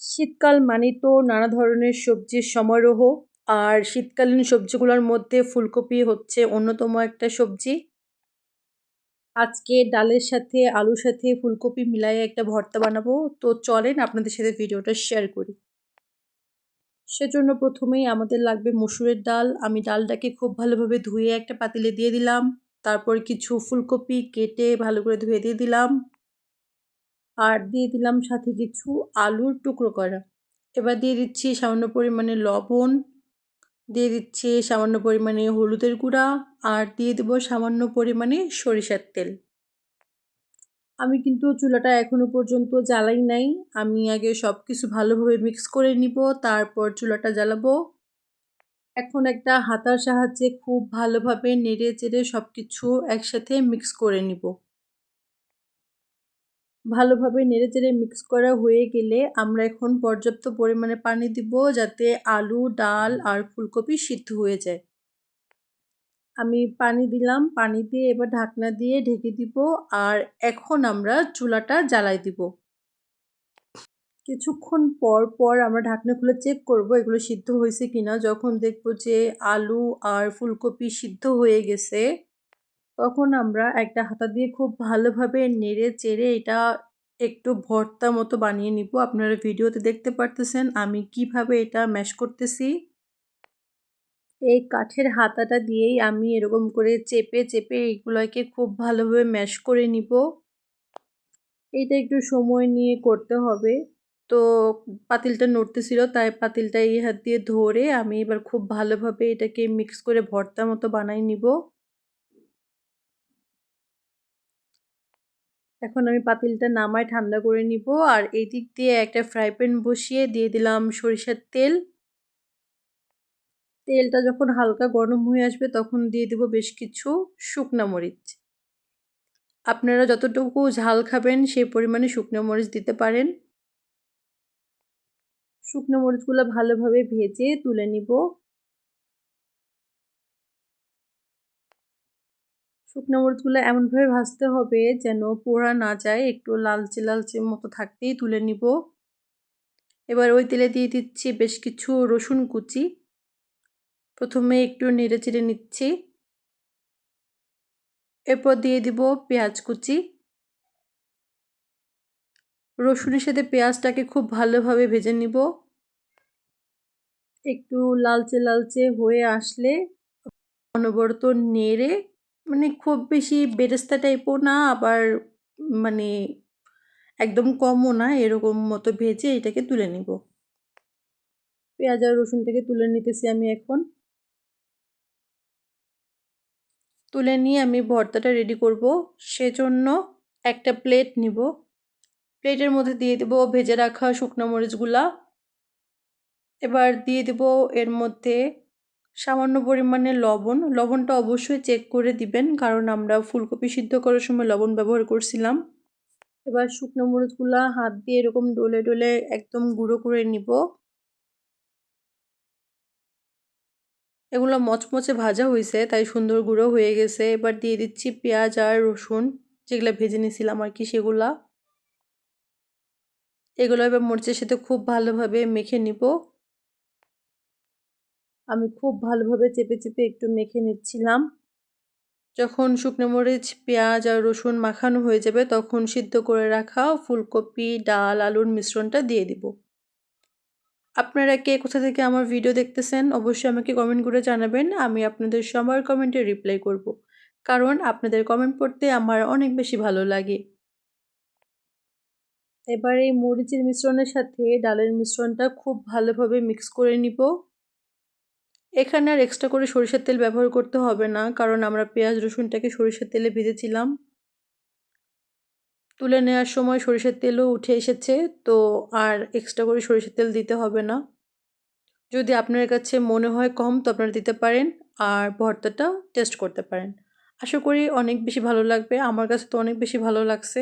শীতকাল মানে তো নানা ধরনের সবজির সমারোহ। আর শীতকালীন সবজিগুলোর মধ্যে ফুলকপি হচ্ছে অন্যতম একটা সবজি। আজকে ডালের সাথে আলুর সাথে ফুলকপি মিলাই একটা ভর্তা বানাবো। তো চলেন আপনাদের সাথে ভিডিওটা শেয়ার করি। সেজন্য প্রথমেই আমাদের লাগবে মসুরের ডাল। আমি ডালটাকে খুব ভালোভাবে ধুয়ে একটা পাতিলে দিয়ে দিলাম। তারপর কিছু ফুলকপি কেটে ভালো করে ধুয়ে দিয়ে দিলাম। আর দিয়ে দিলাম সাথে কিছু আলুর টুকরো করা। এবার দিয়ে দিচ্ছি সামান্য পরিমাণে লবণ, দিয়ে দিচ্ছি সামান্য পরিমাণে হলুদের গুঁড়া আর দিয়ে দেবো সামান্য পরিমাণে সরিষার তেল। আমি কিন্তু চুলাটা এখনও পর্যন্ত জ্বালাই নাই। আমি আগে সব কিছু ভালোভাবে মিক্স করে নিব, তারপর চুলাটা জ্বালাবো। এখন একটা হাতার সাহায্যে খুব ভালোভাবে নেড়ে চেড়ে সব কিছু একসাথে মিক্স করে নিব। ভালোভাবে নেড়ে চেড়ে মিক্স করা হয়ে গেলে আমরা এখন পর্যাপ্ত পরিমাণে পানি দিব যাতে আলু, ডাল আর ফুলকপি সিদ্ধ হয়ে যায়। আমি পানি দিলাম, পানি দিয়ে এবার ঢাকনা দিয়ে ঢেকে দিব আর এখন আমরা চুলাটা জ্বালাই দিব। কিছুক্ষণ পর পর আমরা ঢাকনা খুলে চেক করব এগুলো সিদ্ধ হয়েছে কিনা। যখন দেখব যে আলু আর ফুলকপি সিদ্ধ হয়ে গেছে তখন আমরা একটা হাতা দিয়ে খুব ভালোভাবে নেড়ে চেড়ে এটা একটু ভর্তা মতো বানিয়ে নিব। আপনারা ভিডিওতে দেখতে পারতেছেন আমি কীভাবে এটা ম্যাশ করতেছি। এই কাঠের হাতাটা দিয়েই আমি এরকম করে চেপে চেপে এইগুলোকে খুব ভালোভাবে ম্যাশ করে নিব। এটা একটু সময় নিয়ে করতে হবে। তো পাতিলটা নড়তেছিল, তাই পাতিলটা এই হাত দিয়ে ধরে আমি এবার খুব ভালোভাবে এটাকে মিক্স করে ভর্তা মতো বানাই নিব। এখন আমি পাতিলটা নামায় ঠান্ডা করে নিব আর এই দিক দিয়ে একটা ফ্রাই প্যান বসিয়ে দিয়ে দিলাম সরিষার তেল। তেলটা যখন হালকা গরম হয়ে আসবে তখন দিয়ে দেব বেশ কিছু শুকনো মরিচ। আপনারা যতটুকু ঝাল খাবেন সেই পরিমাণে শুকনো মরিচ দিতে পারেন। শুকনো মরিচগুলো ভালোভাবে ভেজে তুলে নিব। শুকনো মরিচগুলো এমনভাবে ভাজতে হবে যেন পোড়া না যায়, একটু লালচে লালচে মতো থাকতেই তুলে নিব। এবার ওই তেলে দিয়ে দিচ্ছি বেশ কিছু রসুন কুচি। প্রথমে একটু নেড়ে চেড়ে নিচ্ছি। এরপর দিয়ে দিব পেঁয়াজ কুচি। রসুনের সাথে পেঁয়াজটাকে খুব ভালোভাবে ভেজে নিব। একটু লালচে লালচে হয়ে আসলে অনবরত নেড়ে মানে খুব বেশি বেরেস্তা টাইপও না, আবার মানে একদম কমও না, এরকম মতো ভেজে এটাকে তুলে নিব। পেঁয়াজ আর রসুনটাকে তুলে নিতেছি আমি এখন। তুলে নিয়ে আমি ভর্তাটা রেডি করব। সেজন্য একটা প্লেট নিব। প্লেটের মধ্যে দিয়ে দেব ভেজে রাখা শুকনো মরিচগুলা। এবার দিয়ে দেব এর মধ্যে সামান্য পরিমাণে লবণ। লবণটা অবশ্যই চেক করে দিবেন, কারণ আমরা ফুলকপি সিদ্ধ করার সময় লবণ ব্যবহার করছিলাম। এবার শুকনো মরিচগুলা হাত দিয়ে এরকম ডলে ডলে একদম গুঁড়ো করে নিব। এগুলো মচমচে ভাজা হয়েছে, তাই সুন্দর গুঁড়ো হয়ে গেছে। এবার দিয়ে দিচ্ছি পেঁয়াজ আর রসুন, যেগুলো ভেজে নিয়েছিলাম আর কি সেগুলা। এগুলো এবার মরিচের সাথে খুব ভালোভাবে মেখে নিব। আমি খুব ভালোভাবে চেপে চেপে একটু মেখে নিচ্ছিলাম। যখন শুকনো মরিচ, পেঁয়াজ আর রসুন মাখানো হয়ে যাবে, তখন সিদ্ধ করে রাখা ফুলকপি, ডাল, আলুর মিশ্রণটা দিয়ে দিব। আপনারা কে কোথা থেকে আমার ভিডিও দেখতেছেন, অবশ্যই আমাকে কমেন্ট করে জানাবেন। আমি আপনাদের সবার কমেন্টে রিপ্লাই করব। কারণ আপনাদের কমেন্ট পড়তে আমার অনেক বেশি ভালো লাগে। এবার এই মরিচের মিশ্রণের সাথে ডালের মিশ্রণটা খুব ভালোভাবে মিক্স করে নিব। এখানে আর এক্সট্রা করে সরিষার তেল ব্যবহার করতে হবে না, কারণ আমরা পেঁয়াজ, রসুনটাকে সরিষার তেলে ভেজেছিলাম। তুলে নেওয়ার সময় সরিষার তেলও উঠে এসেছে, তো আর এক্সট্রা করে সরিষার তেল দিতে হবে না। যদি আপনার কাছে মনে হয় কম, তো আপনারা দিতে পারেন, আর ভর্তাটা টেস্ট করতে পারেন। আশা করি অনেক বেশি ভালো লাগবে, আমার কাছে তো অনেক বেশি ভালো লাগছে।